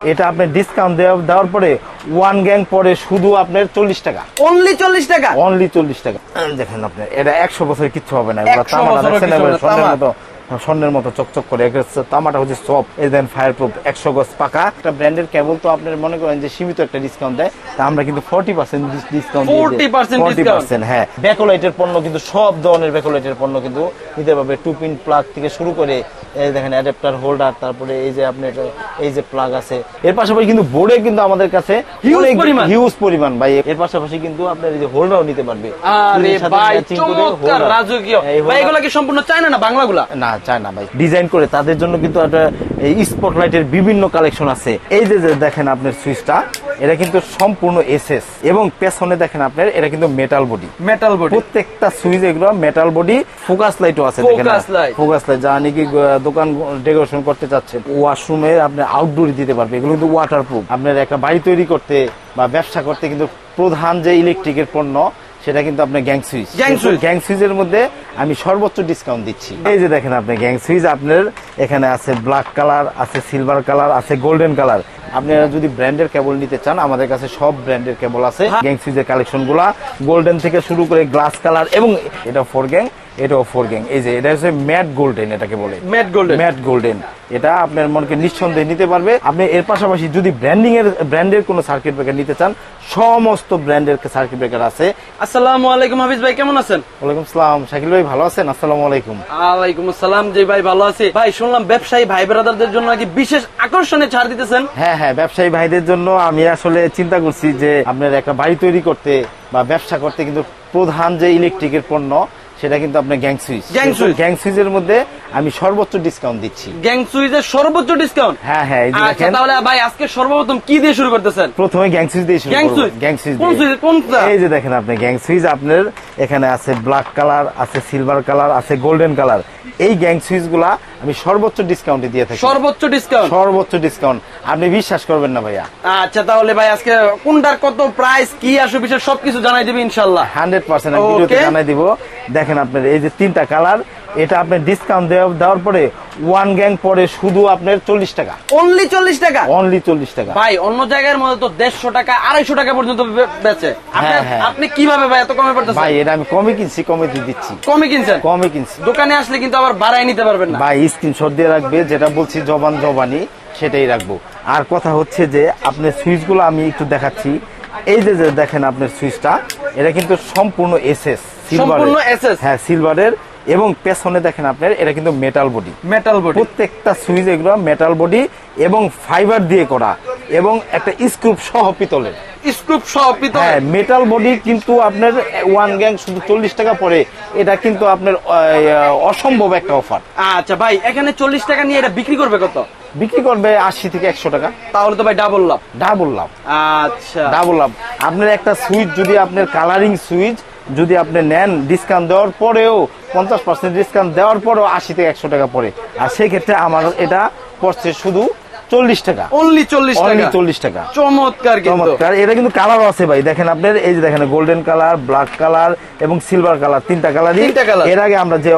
এটা আপনার ডিসকাউন্ট দেওয়ার পরে ওয়ান গ্যাং পরে শুধু আপনার চল্লিশ টাকা। অনলি চল্লিশ টাকা? অনলি চল্লিশ টাকা। দেখেন আপনি এটা একশো বছর কিচ্ছু হবে না। এগুলো 100 তামাটা বছরের দেখছেন কিছু এবার হবে না, স্বর্ণের মতো চকচক করে হচ্ছে তামাটা হচ্ছে সব এই দেন ফায়ার প্রুফ একশো গজ পাকা। একটা ব্র্যান্ডের কেবল তো আপনার মনে করেন যে সীমিত একটা ডিসকাউন্ট দেয় তা আমরা কিন্তু ফোর্টি পার্সেন্ট ডিসকাউন্ট 40% discount? হ্যাঁ। ব্যাকোলাইটের পণ্য কিন্তু সব ধরনের ব্যাকোলাইটের পণ্য কিন্তু নিতে পারবে। টু পিন প্লাগ থেকে শুরু করে এই দেখেন অ্যাডাপ্টার হোল্ডার তারপরে এই যে আপনার এই যে প্লাগ আছে। এর পাশাপাশি কিন্তু বোর্ডে কিন্তু আমাদের কাছে। হিউজ পরিমাণ। ভাই। এর পাশাপাশি কিন্তু আপনার এই যে হোল্ডারও নিতে পারবে। আরে ভাই চমৎকার রাজকীয়। ভাই এগুলা কি সম্পূর্ণ চায়না না বাংলাগুলা? না চায় না ভাই। ডিজাইন করে তাদের জন্য কিন্তু একটা স্পটলাইটের বিভিন্ন কালেকশন আছে। এই যে দেখেন আপনার সুইচটা এটা কিন্তু সম্পূর্ণ এসএস এবং পেছনে দেখেন আপনার এটা কিন্তু মেটাল বডি মেটাল বডি প্রত্যেকটা সুইচ এগুলো মেটাল বডি ফোকাস লাইটও আছে light। ফোকাস লাইট যা নাকি দোকান ডেকোরেশন করতে চাচ্ছেন ওয়াশরুমে আপনি আউটডোর দিতে পারবে। এগুলো কিন্তু ওয়াটারপ্রুফ আপনার একটা বাড়ি তৈরি করতে বা ব্যবসা করতে কিন্তু প্রধান যে ইলেকট্রিকের পণ্য সেটা কিন্তু আপনার gang switch gang switch gang সুইচের মধ্যে আমি সর্বোচ্চ ডিসকাউন্ট দিচ্ছি। এই যে দেখেন আপনি গ্যাং সুইচ আপনার এখানে আছে ব্ল্যাক কালার আছে সিলভার কালার আছে গোল্ডেন কালার আপনারা যদি ব্র্যান্ডের কেবল নিতে চান আমাদের কাছে সব ব্র্যান্ডের কেবল আছে। গ্যাং সুইচের কালেকশনগুলা গোল্ডেন থেকে শুরু করে গ্লাস কালার এবং এটা ফোর গ্যাং। এটাও ফোর গ্যাং এই যে এটা হচ্ছে ম্যাট গোল্ডেন এটাকে বলে। ম্যাট গোল্ডেন ম্যাট গোল্ডেন এটা আপনার মনকে নিঃসন্দেহে নিতে পারবে। আপনি এর পাশাপাশি যদি ব্র্যান্ডিং এর ব্র্যান্ডের কোনো সার্কিট ব্রেকার নিতে চান সমস্ত ব্র্যান্ডের সার্কিট ব্রেকার আছে। আসসালামু আলাইকুম হাফিজ ভাই কেমন আছেন? ওয়ালাইকুম সালাম। শাকিল ভাই ভালো আছেন? আসসালামু আলাইকুম। আলাইকুম আসসালাম ভাই ভালো আছি। ভাই শুনলাম ব্যবসায়ী ভাই ব্রাদারদের জন্য নাকি বিশেষ আকর্ষণে ছাড় দিতেছেন? হ্যাঁ হ্যাঁ ব্যবসায়ী ভাইদের জন্য আমি আসলে চিন্তা করছি যে আপনার একটা বাড়ি তৈরি করতে বা ব্যবসা করতে কিন্তু প্রধান যে ইলেকট্রিকের পণ্য সেটা কিন্তু আপনার gang switch gang switch gang সুইচের মধ্যে আমি সর্বোচ্চ ডিসকাউন্ট দিচ্ছি। গ্যাং সুইজের সর্বোচ্চ ডিসকাউন্ট হ্যাঁ হ্যাঁ এই আচ্ছা তাহলে ভাই আজকে সর্বপ্রথম কি দিয়ে শুরু করতেছেন? প্রথমে গ্যাং সুইচ দিয়ে শুরু গ্যাং করব। সুইচ গ্যাং সুইচ কোন। সুইচ কোনটা এই যে দেখেন আপনি গ্যাং সুইচ আপনার এখানে আছে ব্ল্যাক কালার আছে সিলভার কালার আছে গোল্ডেন কালার এই গ্যাং সুইচগুলা আমি সর্বোচ্চ ডিসকাউন্টে দিয়ে থাকি। সর্বোচ্চ ডিসকাউন্ট সর্বোচ্চ ডিসকাউন্ট আপনি বিশ্বাস করবেন না ভাইয়া। আচ্ছা তাহলে ভাই আজকে কোনটার কত প্রাইস কি আসবে বিষয় সবকিছু জানাই দিবেন ইনশাল্লাহ হান্ড্রেড পার্সেন্ট আমি ভিডিওতে জানাই দিব। দেখেন আপনার এই যে তিনটা কালার এটা আপনার ডিসকাউন্ট দেওয়ার পরে ওয়ান গ্যাং পরে শুধু আপনার চল্লিশ টাকা। অনলি চল্লিশ টাকা? অনলি চল্লিশ টাকা। ভাই অন্য জায়গার মধ্যে তো দেড়শো টাকা আড়াইশো টাকা পর্যন্ত বেচে। আপনি- হ্যাঁ, হ্যাঁ। আপনি কীভাবে ভাই এত কমে পড়তেছেন? ভাই এটা আমি কমে কিনছি কমে দিয়ে দিচ্ছি। কমে কিনছেন? কমে কিনছি। দোকানে আসলে কিন্তু আবার বাড়াই নিতে পারবেন না। ভাই স্ক্রিনশট দিয়ে রাখবে যেটা বলছি জবান জবানি সেটাই রাখব। আর কথা হচ্ছে যে আপনার সুইচগুলো আমি একটু দেখাচ্ছি। এই যে দেখেন আপনার সুইচটা এটা কিন্তু সম্পূর্ণ এসএস SS হ্যাঁ সিলভারের এবং পেছনে দেখেন আপনার এটা কিন্তু মেটাল বডি মেটাল বডি প্রত্যেকটা সুইচ এগুলো মেটাল বডি এবং ফাইবার দিয়ে করা এবং একটা স্ক্রুপ সহ পিতলের। স্ক্রুপ সহ পিতল হ্যাঁ মেটাল বডি কিন্তু আপনার ওয়ান গ্যাং শুধু চল্লিশ টাকা পরে এটা কিন্তু আপনার অসম্ভব একটা অফার আচ্ছা ভাই এখানে চল্লিশ টাকা নিয়ে এটা বিক্রি করবে কত? বিক্রি করবে আশি থেকে একশো টাকা। তাহলে তো ভাই ডাবল লাভ। ডাবল লাভ। আচ্ছা। ডাবল লাভ। আপনার একটা সুইচ যদি আপনার কালারিং সুইচ যদি আপনি নেন ডিসকাউন্ট দেওয়ার পরেও পঞ্চাশ পার্সেন্ট ডিসকাউন্ট দেওয়ার পরেও আশি থেকে একশো টাকা পরে আর সেই ক্ষেত্রে আমার এটা পড়ছে শুধু চল্লিশ টাকা। অনলি চল্লিশ টাকা। চল্লিশ টাকা। চমৎকার চমৎকার। এটা কিন্তু কালার আছে ভাই। দেখেন আপনার এই যে দেখেন গোল্ডেন কালার ব্ল্যাক কালার এবং সিলভার কালার তিনটা কালারই। এর আগে আমরা যে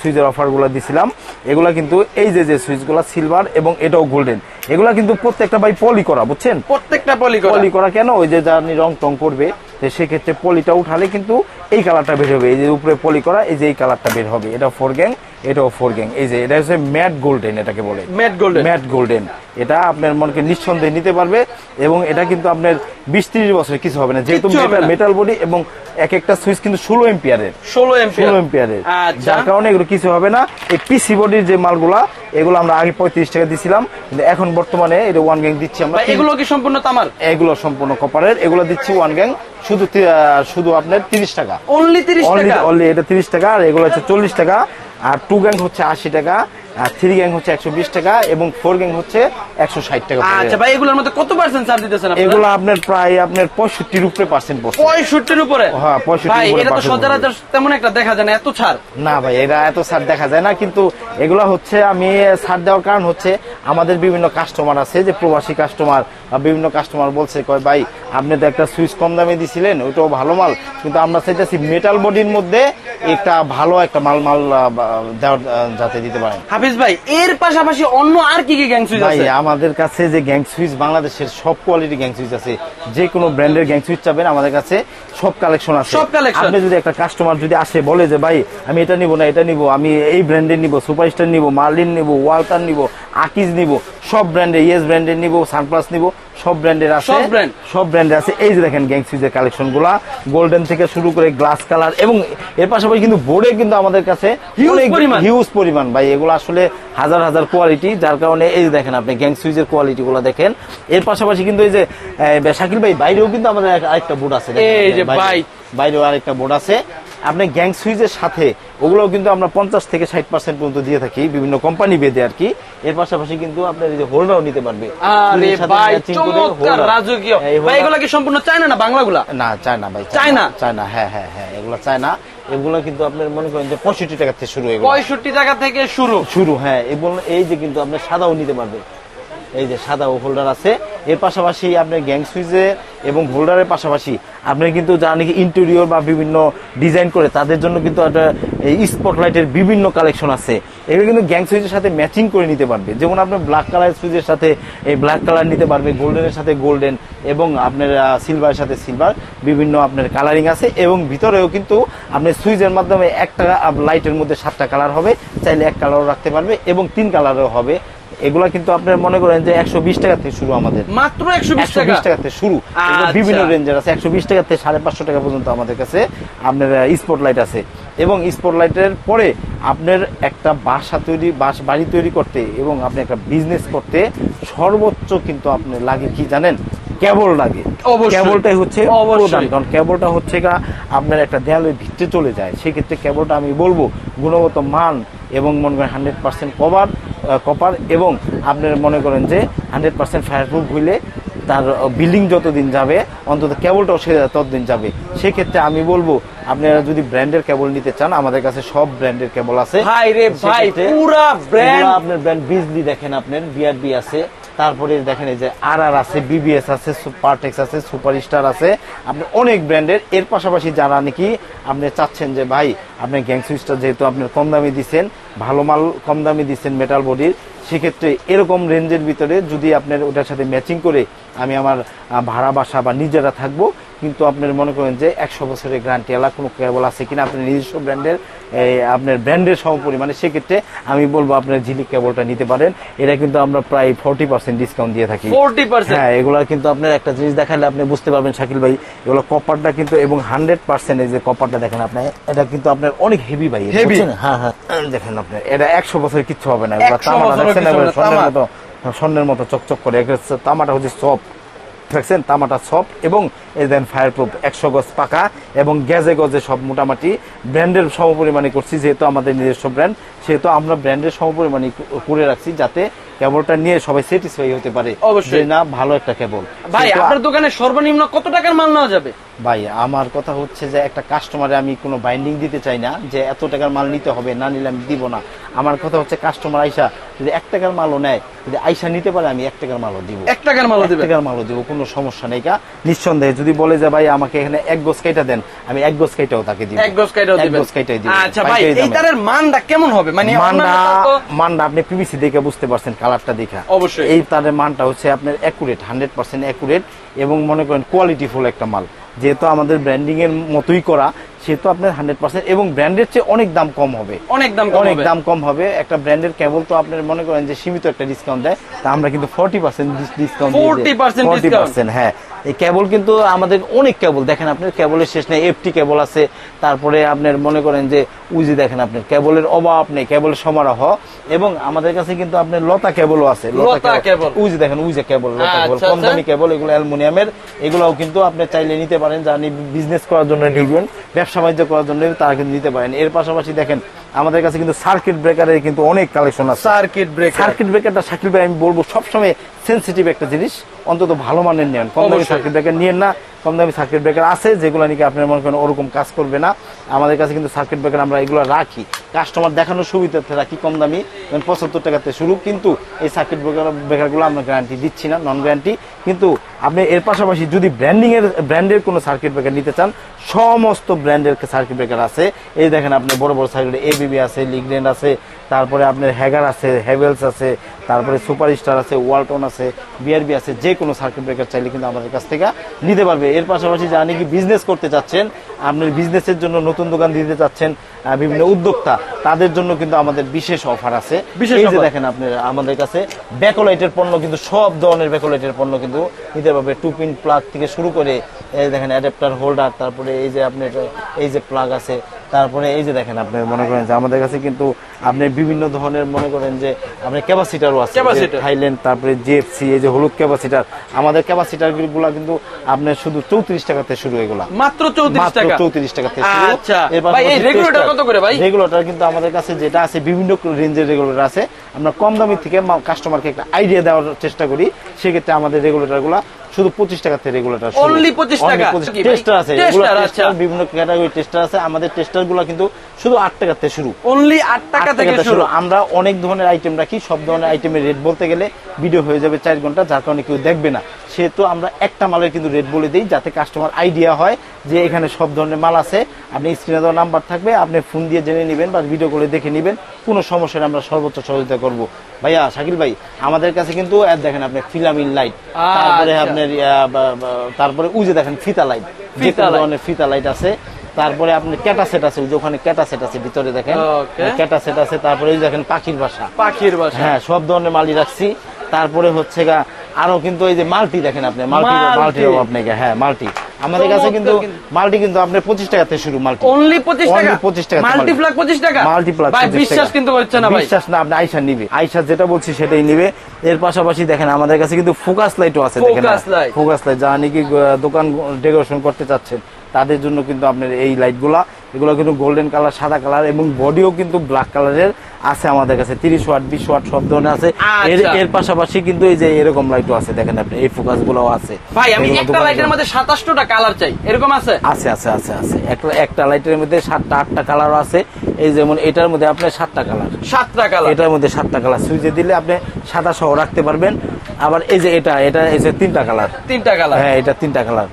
সুইচের অফারগুলো দিছিলাম এগুলা কিন্তু এই যে যে সুইচগুলা সিলভার এবং এটাও গোল্ডেন এগুলা কিন্তু প্রত্যেকটা ভাই পলি করা বুঝছেন? প্রত্যেকটা পলি করা। পলি করা কেন? ওই যে জানি রং টং করবে সেক্ষেত্রে পলিটা উঠালে কিন্তু এই কালারটা বের হবে এই যে উপরে পলি করা এই যে এই কালারটা বের হবে। এটা ফোর গ্যাং এটাও ফোর গ্যাং এই যে এটা হচ্ছে ম্যাট গোল্ডেন এটাকে বলে। ম্যাট গোল্ডেন ম্যাট গোল্ডেন এটা আপনার মনকে নিঃসন্দেহে নিতে পারবে এবং এটা কিন্তু আপনার বিশ ত্রিশ বছরে কিছু হবে না। যেহেতু মেটাল বডি এবং এক একটা সুইচ কিন্তু ষোলো এম্পিয়ারের ষোলো ষোলো এম্পিয়ারের আচ্ছা। যার কারণে এগুলো কিছু হবে না। এই পিসি বডির যে মালগুলা এগুলো আমরা আগে পঁয়ত্রিশ টাকা দিছিলাম। কিন্তু এখন বর্তমানে এটা ওয়ান গ্যাং দিচ্ছি আমরা। এগুলো কি সম্পূর্ণ তামার? এগুলো সম্পূর্ণ কপারের এগুলো দিচ্ছি ওয়ান গ্যাং শুধু শুধু আপনার তিরিশ টাকা। অনলি তিরিশ অনলি টাকা? অনলি এটা তিরিশ টাকা আর এগুলো হচ্ছে চল্লিশ টাকা আর টু গ্যাং হচ্ছে আশি টাকা আর থ্রি গ্যাং হচ্ছে একশো বিশ টাকা এবং ফোর গ্যাং হচ্ছে একশো ষাট টাকা আচ্ছা ভাই এগুলোর মধ্যে কত পার্সেন্ট ছাড় দিতেছেন এগুলো আপনার প্রায় আপনার পঁয়ষট্টির উপরে পার্সেন্ট পঁয়ষট্টির উপরে? হ্যাঁ, 65 ভাই উপরে এটা তো সচরাচর তেমন একটা দেখা যায় না এত ছাড়। না ভাই এত ছাড় দেখা যায় না কিন্তু এগুলো হচ্ছে আমি ছাড় দেওয়ার কারণ হচ্ছে আমাদের বিভিন্ন কাস্টমার আছে যে প্রবাসী কাস্টমার বিভিন্ন কাস্টমার বলছে কয় ভাই আপনি তো একটা সুইচ কম দামে দিছিলেন ওইটাও ভালো মাল কিন্তু আমরা চাইতেছি মেটাল বডির মধ্যে একটা ভালো একটা মাল মাল দেওয়ার যাতে দিতে পারেন। হাফিজ ভাই এর পাশাপাশি অন্য আর কি কি গ্যাং সুইচ ভাই আছে? আমাদের কাছে যে গ্যাং সুইচ বাংলাদেশের সব কোয়ালিটি গ্যাং সুইচ আছে। যে কোনো ব্র্যান্ডের গ্যাং সুইচ চাবেন আমাদের কাছে সব কালেকশন আছে। সব কালেকশন আপনি যদি একটা কাস্টমার যদি আসে বলে যে ভাই আমি এটা নিব না এটা নিব আমি এই ব্র্যান্ডের নিব সুপারস্টার নিব মার্লিন নিব ওয়ালটার নিব আকিজ নিব সব ব্র্যান্ডের ইয়েস ব্র্যান্ডের নিব সানপ্লাস নিব সব ব্র্যান্ডের আছে। সব brand? সব ব্র্যান্ডের আছে। এই যে দেখেন গ্যাং সুইচের কালেকশনগুলা গোল্ডেন থেকে শুরু করে গ্লাস কালার এবং এর পাশাপাশি কিন্তু বোর্ডে কিন্তু আমাদের কাছে হিউজ পরিমাণ। ভাই এগুলো আসলে হাজার হাজার কোয়ালিটি যার কারণে এই যে দেখেন আপনি গ্যাং সুইচের কোয়ালিটি গুলো দেখেন। এর পাশাপাশি কিন্তু এই যে শাকিল ভাই বাইরেও কিন্তু আমাদের আরেকটা বোর্ড আছে। এই যে ভাই। বাইরেও আরেকটা বোর্ড আছে। আপনি গ্যাং সুইচের সাথে ওগুলোও কিন্তু আমরা পঞ্চাশ থেকে ষাট পার্সেন্ট পর্যন্ত দিয়ে থাকি বিভিন্ন কোম্পানি বেঁধে আর কি। এর পাশাপাশি কিন্তু আপনার এই যে হোল্ডারও নিতে পারবে। এগুলা কি সম্পূর্ণ চায়না না বাংলাগুলা? না চায় না ভাই চায় না? চায় না হ্যাঁ হ্যাঁ হ্যাঁ এগুলো চায় না এগুলো কিন্তু আপনার মনে করেন যে পঁয়ষট্টি টাকা থেকে শুরু পঁয়ষট্টি টাকা থেকে শুরু। শুরু হ্যাঁ এবং এই যে কিন্তু আপনার সাদাও নিতে পারবে। এই যে সাদা ও হোল্ডার আছে, এর পাশাপাশি আপনার গ্যাং সুইচে এবং হোল্ডারের পাশাপাশি আপনি কিন্তু যারা নাকি ইন্টেরিয়র বা বিভিন্ন ডিজাইন করে, তাদের জন্য কিন্তু একটা এই স্পটলাইটের বিভিন্ন কালেকশন আছে। এগুলো কিন্তু গ্যাং সুইচের সাথে ম্যাচিং করে নিতে পারবে। যেমন আপনার ব্ল্যাক কালার সুইচের সাথে এই ব্ল্যাক কালার নিতে পারবে গোল্ডেনের সাথে গোল্ডেন এবং আপনার সিলভারের সাথে সিলভার বিভিন্ন আপনার কালারিং আছে এবং ভিতরেও কিন্তু আপনি সুইচের মাধ্যমে একটা লাইটের মধ্যে সাতটা কালার হবে, চাইলে এক কালারও রাখতে পারবে এবং তিন কালারও হবে। এগুলা কিন্তু আপনার মনে করেন যে একশো বিশ টাকা থেকে শুরু আমাদের। মাত্র একশো বিশ টাকা? থেকে শুরু। আচ্ছা। বিভিন্ন রেঞ্জের আছে। একশো বিশ টাকা থেকে সাড়ে পাঁচশো টাকা পর্যন্ত আমাদের কাছে আপনার স্পট লাইট আছে। এবং স্পট লাইটের পরে আপনার একটা বাসা তৈরি বাস বাড়ি তৈরি করতে এবং আপনি একটা বিজনেস করতে সর্বোচ্চ কিন্তু আপনার লাগে কি জানেন? কেবল লাগে। কেবলটাই হচ্ছে। প্রধান। কারণ কেবলটা হচ্ছে গা আপনার একটা দেয়ালের ভিত্তি চলে যায়। সেক্ষেত্রে কেবলটা আমি বলব গুণগত মান এবং মনে করেন হান্ড্রেড পার্সেন্ট কভার কপার এবং আপনি মনে করেন যে হান্ড্রেড পার্সেন্ট ফায়ারপ্রুফ হইলে তার বিল্ডিং যতদিন যাবে অন্তত কেবলটাও সে ততদিন যাবে। সেক্ষেত্রে আমি বলব আপনারা যদি ব্র্যান্ডের কেবল নিতে চান আমাদের কাছে সব ব্র্যান্ডের কেবল আছে। ভাই রে ভাই পুরা ব্র্যান্ড আপনার ব্র্যান্ড বিজলি দেখেন আপনার বিআরবি আছে। তারপরে দেখেন এই যে আর আর আছে, বিবিএস আছে সুপারটেক্স আছে সুপার স্টার আছে। আপনি অনেক ব্র্যান্ডের। এর পাশাপাশি যারা নাকি আপনি চাচ্ছেন যে, ভাই, আপনি গ্যাং সুইচটা যেহেতু আপনি কম দামি দিচ্ছেন, ভালো মাল কম দামি দিচ্ছেন মেটাল বডির সেক্ষেত্রে এরকম রেঞ্জের ভিতরে যদি আপনার ওটার সাথে ম্যাচিং করে আমি আমার ভাড়া বাসা বা নিজেরা থাকব কিন্তু আপনার মনে করেন যে একশো বছরের গ্যারান্টি এলা কোনো কেবল আছে কিনা আপনার নিজস্ব ব্র্যান্ডের আপনার ব্র্যান্ডের সম পরিমাণে সেক্ষেত্রে আমি বলব আপনার ঝিলিক কেবলটা নিতে পারেন। এটা কিন্তু আমরা প্রায় ফোর্টি পার্সেন্ট ডিসকাউন্ট দিয়ে থাকি। ফোরটি পার্সেন্ট হ্যাঁ এগুলো কিন্তু আপনার একটা জিনিস দেখালে আপনি বুঝতে পারবেন শাকিল ভাই এগুলো কপারটা কিন্তু এবং হান্ড্রেড পার্সেন্ট এই যে কপারটা দেখেন আপনি এটা কিন্তু আপনার অনেক হেভি ভাই? হ্যাঁ হ্যাঁ। দেখেন আপনি এটা একশো বছরের কিচ্ছু হবে না এগুলো 100 তামাটা বছরের দেখছেন কিছু হবে এবার না, স্বর্ণের মতো স্বর্ণের মতো চকচক করে। তামাটা হচ্ছে সব দেখছেন? তামাটা সব এবং এই দেন ফায়ার প্রুফ একশো গজ পাকা এবং গেজে গজে সব মোটামুটি ব্র্যান্ডের সমপরিমাণে করছি যেহেতু আমাদের নিজস্ব ব্র্যান্ড। সেহেতু আমরা ব্র্যান্ডের সমপরিমাণে করে রাখছি যাতে কেবলটা নিয়ে সবাই স্যাটিসফাই হতে পারে। অবশ্যই। না ভালো একটা কেবল ভাই আপনার দোকানে সর্বনিম্ন কত টাকার মাল নেওয়া যাবে? ভাই আমার কথা হচ্ছে যে একটা কাস্টমারে আমি কোনো বাইন্ডিং দিতে চাই না যে এত টাকার মাল নিতে হবে না নিলে আমি দিব না। আমার কথা হচ্ছে কাস্টমার আইসা যদি এক টাকার মালও নেয় যদি আইসা নিতে পারে আমি এক টাকার মালও দিব। এক টাকার মালও দিবে? টাকার মালও দিব কোনো সমস্যা নেই কা। নিঃসন্দেহে যদি বলে যে ভাই আমাকে এখানে এক গোস কাইটা দেন আমি এক গোস কাইটাও তাকে দিব। এক গজ কাইটাও দিব এক গোস কাইটাই দিব। আচ্ছা ভাই এই তারের মানটা কেমন হবে? মানে মানটা মানটা আপনি পিভিসি দেখে বুঝতে পারছেন কালারটা দেখা। অবশ্যই। এই তারের মানটা হচ্ছে আপনার অ্যাকুরেট হান্ড্রেড পার্সেন্ট অ্যাকুরেট এবং মনে করেন কোয়ালিটি ফুল একটা মাল। যেহেতু আমাদের ব্র্যান্ডিং এর মতোই করা সেহেতু আপনার হান্ড্রেড পার্সেন্ট এবং ব্র্যান্ডের চেয়ে অনেক দাম কম হবে। অনেক দাম অনেক দাম কম হবে। একটা ব্র্যান্ডের কেবল তো আপনার মনে করেন যে সীমিত একটা ডিসকাউন্ট দেয় তা আমরা কিন্তু forty percent discount 40% forty percent হ্যাঁ। এই কেবল কিন্তু আমাদের অনেক কেবল। দেখেন আপনার কেবলের শেষ নেই এফটি কেবল আছে। তারপরে আপনার মনে করেন যে উজি দেখেন আপনার কেবলের অভাব নেই কেবলের সমারোহ। এবং আমাদের কাছে কিন্তু আপনার লতা কেবলও আছে। লতা কেবল। উজি দেখেন উজি কেবল লতা কেবল আচ্ছা, কম আচ্ছা। দামি কেবল এগুলো অ্যালুমিনিয়ামের। এগুলোও কিন্তু আপনি চাইলে নিতে পারেন যা বিজনেস করার জন্য নিবেন ব্যবসা বাণিজ্য করার জন্য তারা কিন্তু নিতে পারেন। এর পাশাপাশি দেখেন আমাদের কাছে কিন্তু সার্কিট ব্রেকারের কিন্তু অনেক কালেকশন আছে। সার্কিট ব্রেকার সার্কিট ব্রেকারটা সাকিল ভাই আমি বলব সবসময় সেন্সিটিভ একটা জিনিস। অন্তত ভালো মানের নেন। কম সার্কিট ব্রেকার নিয়েন না। কম দামি সার্কিট ব্রেকার আছে, যেগুলো নাকি আপনার মনে করেন ওরকম কাজ করবে না। আমাদের কাছে কিন্তু সার্কিট ব্রেকার আমরা এগুলো রাখি। কাস্টমার দেখানোর সুবিধার্থে রাখি কম দামি পঁচাত্তর টাকাতে শুরু, কিন্তু এই সার্কিট ব্রেকার ব্রেকারগুলো আমরা গ্যারান্টি দিচ্ছি না নন গ্যারান্টি কিন্তু আপনি এর পাশাপাশি যদি ব্র্যান্ডিংয়ের ব্র্যান্ডের কোনো সার্কিট ব্রেকার নিতে চান, সমস্ত ব্র্যান্ডের সার্কিট ব্রেকার আছে। এই দেখেন আপনি বড় বড় সার্কিট এবিবি আছে লিগ্রেন্ড আছে, তারপরে আপনার হ্যাগার আছে হ্যাভেলস আছে, তারপরে সুপার স্টার আছে ওয়ালটন আছে বিআরবি আছে, যে কোনো সার্কিট ব্রেকার চাইলে কিন্তু আমাদের কাছ থেকে নিতে পারবে। এর পাশাপাশি যারা নাকি বিজনেস করতে চাচ্ছেন আপনার বিজনেসের জন্য নতুন দোকান দিতে চাচ্ছেন বিভিন্ন উদ্যোক্তা তাদের জন্য কিন্তু আমাদের বিশেষ অফার আছে। বিশেষ এই যে দেখেন আপনার আমাদের কাছে ব্যাকোলাইটের পণ্য কিন্তু সব ধরনের ব্যাকোলাইটের পণ্য কিন্তু নিতে পারবে। টু পিন প্লাগ থেকে শুরু করে এই দেখেন অ্যাডাপ্টার হোল্ডার তারপরে এই যে আপনার এই যে প্লাগ আছে তারপরে এই যে দেখেন আপনি মনে করেন যে আমাদের কাছে কিন্তু আপনি বিভিন্ন ধরনের মনে করেন যে আপনি ক্যাপাসিটারও আছে থাইল্যান্ড তারপরে জিএফসি এই যে হলুদ ক্যাপাসিটার। আমাদের ক্যাপাসিটারগুলা কিন্তু আপনি শুধু চৌত্রিশ টাকা থেকে শুরু এগুলা। মাত্র চৌত্রিশ টাকা? চৌত্রিশ টাকাতে শুরু। আচ্ছা। কত করে ভাই? রেগুলেটর কিন্তু আমাদের কাছে যেটা আছে বিভিন্ন রেঞ্জের রেগুলেটর আছে। আমরা কম দামের থেকে কাস্টমারকে একটা আইডিয়া দেওয়ার চেষ্টা করি সেক্ষেত্রে আমাদের রেগুলেটরগুলা শুধু পঁচিশ টাকাতে রেগুলেটর Only 25 টাকা? টেস্টার আছে আচ্ছা। বিভিন্ন ক্যাটাগরি টেস্টার আছে আমাদের টেস্টারগুলা কিন্তু শুধু আট টাকাতে শুরু। অনলি আট টাকা থেকে শুরু। আমরা অনেক ধরনের আইটেম রাখি সব ধরনের আইটেমের রেট বলতে গেলে ভিডিও হয়ে যাবে চার ঘণ্টা যার কারণে কেউ দেখবে না। সেহেতু আমরা একটা মালের কিন্তু রেট বলে দিই যাতে কাস্টমার আইডিয়া হয় যে এখানে সব ধরনের মাল আছে। আপনি স্ক্রিনে দেওয়া নাম্বার থাকবে আপনি ফোন দিয়ে জেনে নেবেন বা ভিডিও করে দেখে নেবেন। কোনো সমস্যা নেই, আমরা সর্বোচ্চ সহযোগিতা করব। ভাইয়া শাকিল ভাই আমাদের কাছে কিন্তু দেখেন আপনি ফিলামিন লাইট তারপরে আচ্ছা। আপনার তারপরে উজে দেখেন ফিতা লাইট যে ফিতা ধরনের ফিতা লাইট আছে। তারপরে আপনার ক্যাটা সেট আছে যে ওখানে ক্যাটা সেট আছে ভিতরে দেখেন. ক্যাটা সেট আছে তারপরে এই দেখেন পাখির বাসা। পাখির বাসা। হ্যাঁ সব ধরনের মালই রাখছি। তারপরে হচ্ছে গা আরও কিন্তু এই যে মাল্টি দেখেন আপনি মাল্টি। মাল্টি। আপনাকে হ্যাঁ মাল্টি। আমাদের কাছে কিন্তু। মাল্টি কিন্তু আপনার পঁচিশ টাকাতে শুরু মাল্টি। অনলি পঁচিশ টাকা? Only 25 টাকা মাল্টি। প্লাগ পঁচিশ টাকা? মাল্টি প্লাগ ভাই বিশ্বাস কিন্তু হচ্ছে না ভাই। বিশ্বাস না আপনি আইসা নিবে। আইসা যেটা বলছি সেটাই নিবে। এর পাশাপাশি দেখেন আমাদের কাছে কিন্তু ফোকাস লাইটও আছে দেখেন। Focus light। ফোকাস লাইট যারা নাকি দোকান ডেকোরেশন করতে চাচ্ছেন তাদের জন্য কিন্তু আপনার এই লাইটগুলা এগুলো কিন্তু গোল্ডেন কালার সাদা কালার এবং বডিও কিন্তু ব্ল্যাক কালারের আছে আমাদের কাছে। তিরিশ ওয়াট বিশ ওয়াট সব ধরনের আছে। এর আচ্ছা। এর পাশাপাশি কিন্তু এই যে এরকম লাইটও আছে দেখেন আপনি এই ফোকাস গুলাও আছে। ভাই আমি একটা লাইটের মধ্যে সাতাশটা কালার চাই এরকম আছে? আছে আছে আছে আছে। একটা একটা লাইটের মধ্যে সাতটা আটটা কালারও আছে। এই যেমন এটার মধ্যে আপনার সাতটা কালার সাতটা কালার এটার মধ্যে সাতটা কালার সুইচে দিলে আপনি সাদা সহ রাখতে পারবেন। আবার এই যে এটা এটা এই যে তিনটা কালার তিনটা কালার হ্যাঁ এটা তিনটা কালার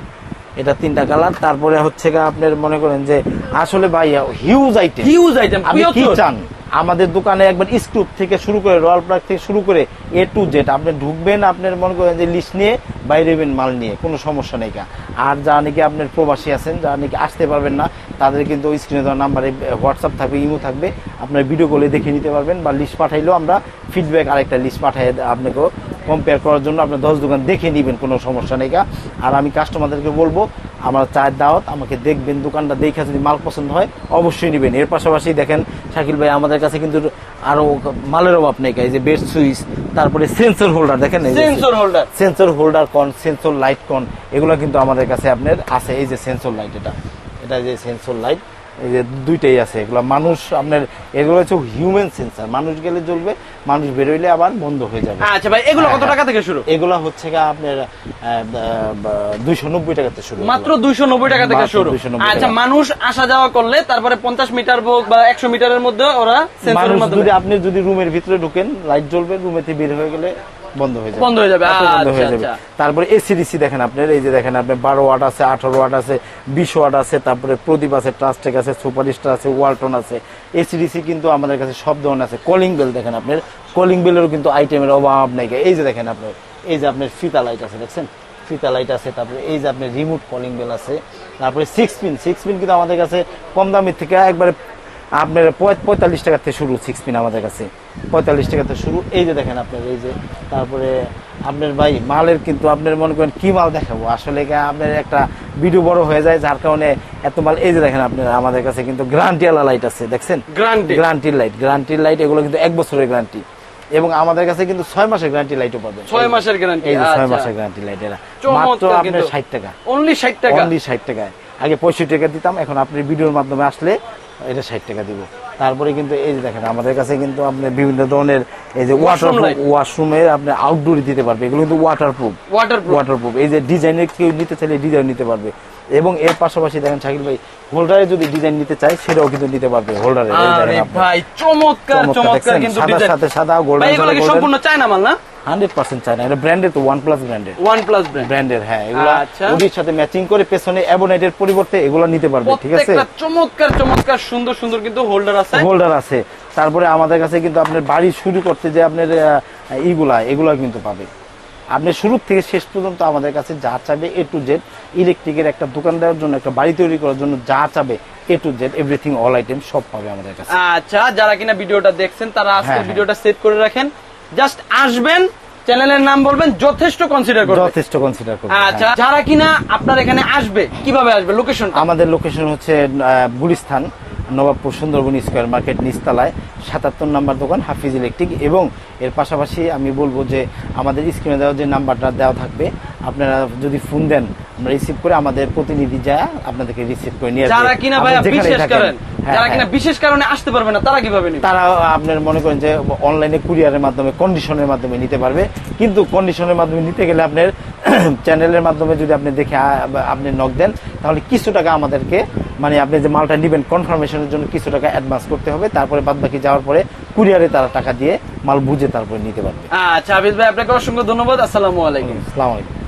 এটা তিনটা কালার। তারপরে হচ্ছে আপনার মনে করেন যে আসলে ভাই হিউজ আইটেম হিউজ আইটেম আপনি কি চান? আমাদের দোকানে একবার স্ক্রুপ থেকে শুরু করে রয়্যাল প্লাগ থেকে শুরু করে এ টু জেড আপনি ঢুকবেন আপনার মনে করেন যে লিস্ট নিয়ে বাইরে হবেন মাল নিয়ে কোনো সমস্যা নেই কা আর যা নাকি আপনার প্রবাসী আছেন যা নাকি আসতে পারবেন না তাদের কিন্তু স্ক্রিনে দেওয়া নাম্বারে হোয়াটসঅ্যাপ থাকবে ইমো থাকবে। আপনার ভিডিও কলে দেখে নিতে পারবেন বা লিস্ট পাঠাইলেও আমরা ফিডব্যাক আরেকটা লিস্ট পাঠাই আপনাকেও কম্পেয়ার করার জন্য আপনার দশ দোকান দেখে নেবেন কোনো সমস্যা নেই আর আমি কাস্টমারদেরকে বলব আমার চায়ের দাওয়াত আমাকে দেখবেন দোকানটা দেখে যদি মাল পছন্দ হয় অবশ্যই নেবেন। এর পাশাপাশি দেখেন শাকিল ভাই আমাদের কাছে কিন্তু আরও মালের অভাব নেই। এই যে বেড সুইচ তারপরে সেন্সর হোল্ডার দেখেন সেন্সর হোল্ডার সেন্সর হোল্ডার কন সেন্সর লাইট কন এগুলো কিন্তু আমাদের কাছে আপনার আছে। এই যে সেন্সর লাইট এটা এটা যে সেন্সর লাইট এই যে দুইটাই আছে এগুলো মানুষ আপনার এগুলো হচ্ছে হিউম্যান সেন্সার মানুষ গেলে জ্বলবে মানুষ বেরোইলে আবার বন্ধ হয়ে যাবে। আচ্ছা ভাই এগুলো কত টাকা থেকে শুরু? এগুলো হচ্ছে গা আপনার দুইশো নব্বই টাকাতে শুরু। মাত্র দুইশো নব্বই টাকা থেকে শুরু? আচ্ছা মানুষ আসা যাওয়া করলে তারপরে পঞ্চাশ মিটার হোক বা একশো মিটারের মধ্যে ওরা সেন্সরের মাধ্যমে আপনি যদি রুমের ভিতরে ঢুকেন লাইট জ্বলবে রুমেতে বের হয়ে গেলে বন্ধ হয়ে যাবে। বন্ধ হয়ে যাবে। বন্ধ হয়ে আচ্ছা, যাবে। আচ্ছা। তারপরে এসিডিসি দেখেন আপনার এই যে দেখেন আপনি বারো ওয়াট আছে আঠারো ওয়াট আছে বিশ ওয়াট আছে তারপরে প্রদীপ আছে ট্রাস্টেক আছে আছে ওয়ালটন আছে। এসিডিসি কিন্তু আমাদের কাছে সব ধরনের আছে। কলিং বেল দেখেন আপনার। কলিং বেলেরও কিন্তু আইটেমের অভাব নেই। এই যে দেখেন আপনার এই যে আপনার ফিতা লাইট আছে দেখছেন? ফিতা লাইট আছে তারপরে এই যে আপনার রিমোট কলিং বেল আছে। তারপরে সিক্স পিন সিক্স পিন কিন্তু আমাদের কাছে কম দামের থেকে একবারে আপনার পঁয়তাল্লিশ টাকা থেকে শুরু সিক্স পিন আমাদের কাছে। পঁয়তাল্লিশ টাকা থেকে শুরু। এই যে দেখেন আপনার এই যে তারপরে আপনার ভাই মালের কিন্তু আপনার মনে করেন কি মাল দেখাবো? আসলে আপনার একটা ভিডিও বড় হয়ে যায় যার কারণে এত মাল এই যে দেখেন আপনার আমাদের কাছে কিন্তু গ্যারান্টি আলা লাইট আছে দেখছেন? Guarantee? গ্যারান্টির লাইট গ্যারান্টির লাইট এগুলো কিন্তু এক বছরের গ্যারান্টি এবং আমাদের কাছে কিন্তু ছয় মাসের গ্যারান্টি লাইটও পাবেন। ছয় মাসের গ্যারান্টি এই ছয় আচ্ছা। মাসের গ্যারান্টি লাইট এরা। মাত্র আপনার ষাট টাকা। অনলি ষাট টাকা। অনলি ষাট টাকায়। আগে পঁয়ষট্টি টাকা দিতাম এখন আপনি ভিডিওর মাধ্যমে আসলে এটা ষাট টাকা দিব। তারপরে কিন্তু এই যে দেখেন আমাদের কাছে কিন্তু আপনি বিভিন্ন ধরনের এই যে ওয়াটার। ওয়াশরুমের আপনি আউটডোর দিতে পারবে। এগুলো কিন্তু ওয়াটার প্রুফ ওয়াটারপ্রুফ ওয়াটারপ্রুফ এই যে ডিজাইনের কেউ নিতে চাইলে ডিজাইন নিতে পারবে। এবং এর পাশাপাশি দেখেন শাকিল ভাই হোল্ডারে যদি ডিজাইন নিতে চাই সেটাও কিন্তু নিতে পারবে হোল্ডারে ভাই চমৎকার চমৎকার কিন্তু ডিজাইন সাথে সাদা গোল্ডেন সম্পূর্ণ চায়না মাল না? হান্ড্রেড পার্সেন্ট চাই না। এটা ওয়ান প্লাস ওয়ান প্লাস হ্যাঁ এগুলো আচ্ছা। সাথে ম্যাচিং করে পেছনে অ্যাবোনাইটের পরিবর্তে এগুলো নিতে পারবে ঠিক আছে? চমৎকার চমৎকার সুন্দর সুন্দর কিন্তু হোল্ডার আছে। হোল্ডার আছে। তারপরে আমাদের কাছে কিন্তু আপনার বাড়ি শুরু করতে যে আপনার ইগুলা এগুলো কিন্তু পাবে। আপনি শুরু থেকে শেষ পর্যন্ত আমাদের কাছে যা চাবে এ টু জেড ইলেকট্রিকের একটা দোকান দেওয়ার জন্য একটা বাড়ি তৈরি করার জন্য যা চাবে A to Z everything all item সব পাবে আমাদের কাছে। আচ্ছা যারা কিনা ভিডিওটা দেখছেন তারা আজকে হ্যাঁ, হ্যাঁ। ভিডিওটা সেভ করে রাখেন। জাস্ট আসবেন চ্যানেলের নাম বলবেন যথেষ্ট কনসিডার করবেন যথেষ্ট কনসিডার করবে আচ্ছা হ্যাঁ। যারা কিনা আপনার এখানে আসবে কীভাবে আসবে? লোকেশন আমাদের লোকেশন হচ্ছে আহ, গুলিস্থান। নবাবপুর সুন্দরবন স্কোয়ার মার্কেট নিচতলায় সাতাত্তর নাম্বার দোকান হাফিজ ইলেকট্রিক এবং এর পাশাপাশি আমি বলব যে আমাদের স্ক্রিনে দেওয়া যে নাম্বারটা দেওয়া থাকবে আপনারা যদি ফোন দেন আমরা রিসিভ করে আমাদের প্রতিনিধি যা আপনাদেরকে রিসিভ করে নিয়ে। যারা কিনা বিশেষ কারণ হ্যাঁ, যারা কিনা হ্যাঁ। বিশেষ কারণে আসতে পারবে না তারা কীভাবে নেবে তারা আপনার মনে করেন যে অনলাইনে কুরিয়ারের মাধ্যমে কন্ডিশনের মাধ্যমে নিতে পারবে কিন্তু কন্ডিশনের মাধ্যমে নিতে গেলে আপনার চ্যানেলের মাধ্যমে যদি আপনি দেখে আপনি নক দেন তাহলে কিছু টাকা আমাদেরকে মানে আপনি যে মালটা নেবেন কনফার্মেশনের জন্য কিছু টাকা অ্যাডভান্স করতে হবে তারপরে বাদ বাকি যাওয়ার পরে কুরিয়ারে তারা টাকা দিয়ে মাল বুঝে তারপরে নিতে পারবে। আচ্ছা আবিদ ভাই আপনাকে অসংখ্য ধন্যবাদ। আসসালামু আলাইকুম। আসসালামু আলাইকুম।